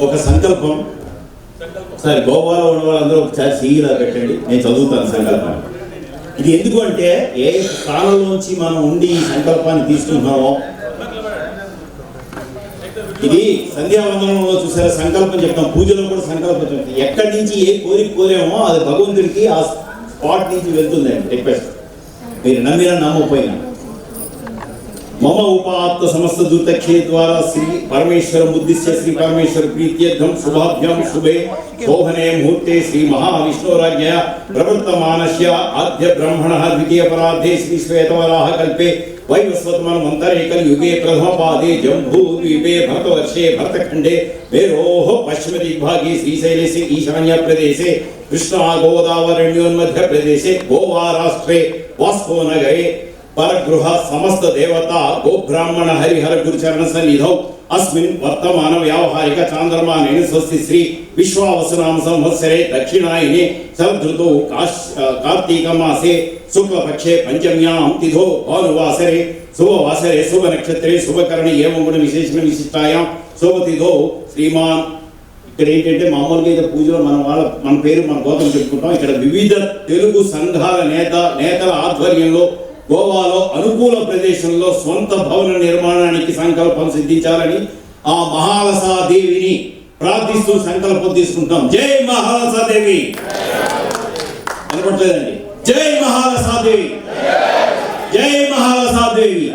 ఒక సంకల్పం. సరే గోవాలో ఉన్న వాళ్ళందరూ ఒకసారి సీఈలా పెట్టండి. నేను చదువుతాను సంకల్పం ఇది ఎందుకు అంటే ఏ స్థానంలోంచి మనం ఉండి ఈ సంకల్పాన్ని తీసుకుంటున్నామో. ఇది సంధ్యావందనంలో చూసారా? సంకల్పం చెప్తాం. పూజలో కూడా సంకల్పం చెప్తాం. ఎక్కడి నుంచి ఏ కోరిక కోరామో అది భగవంతుడికి ఆ స్పాట్ నుంచి వెళ్తుందండి. రిక్వెస్ట్. మీరు నమ్మినా నమ్మకపోయినా. मम उपात्त समस्त दूत के द्वारा श्री परमेश्वर बुद्धिस्य श्री परमेश्वर प्रीति एकदम शुभाभ्यम शुभे। शोभने मुहूर्ते श्री महाविष्णुराज्ञया प्रवृत्तमानस्य आद्य ब्रह्मणः द्वितीय पराधे श्री श्वेतवराह कल्पे युगे प्रथम पादे जम्भू द्वीपे वेरोह पश्चिम दिग्भागे श्रीशैले से ईशान्य प्रदेशे कृष्णा गोदावरण्योन्मध्य प्रदेशे गोवा राष्ट्रे, वास्को नगरे పరగృహ సమస్త దేవత గోబ్రాహ్మణ హరిహర గురుచరణ సన్నిధౌ అస్మిన్ వర్తమాన వ్యావహారిక చాంద్రమానేన స్వస్తి శ్రీ విశ్వావసునామ సంవత్సరే దక్షిణాయనే శరదృతౌ కాశ్ కార్తీక మాసే శుక్లపక్షే పంచమ్యాం తిథో భానువాసరే శుభవాసరే శుభ నక్షత్రే శుభకరణి ఏవం గుణ విశేషణ విశిష్టాయాం శుభతిథో శ్రీమాన్ ఇక్కడ ఏంటంటే మామూలుగా అయితే పూజలో మన వాళ్ళ మన పేరు మన గోతం చెప్పుకుంటాం. ఇక్కడ వివిధ తెలుగు సంఘాల నేత నేతల ఆధ్వర్యంలో గోవాలో అనుకూల ప్రదేశంలో స్వంత భవన నిర్మాణానికి సంకల్పం సిద్ధించాలని ఆ మహాలసాదేవిని ప్రార్థిస్తూ సంకల్పం తీసుకుంటాం. జై మహాలసాదేవి! అనుకోవట్లేదండి జై మహాలసాదేవి! జై మహాలసాదేవి!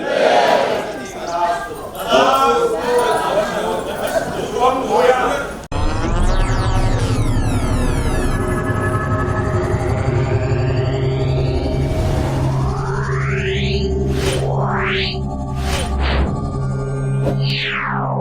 Yeah.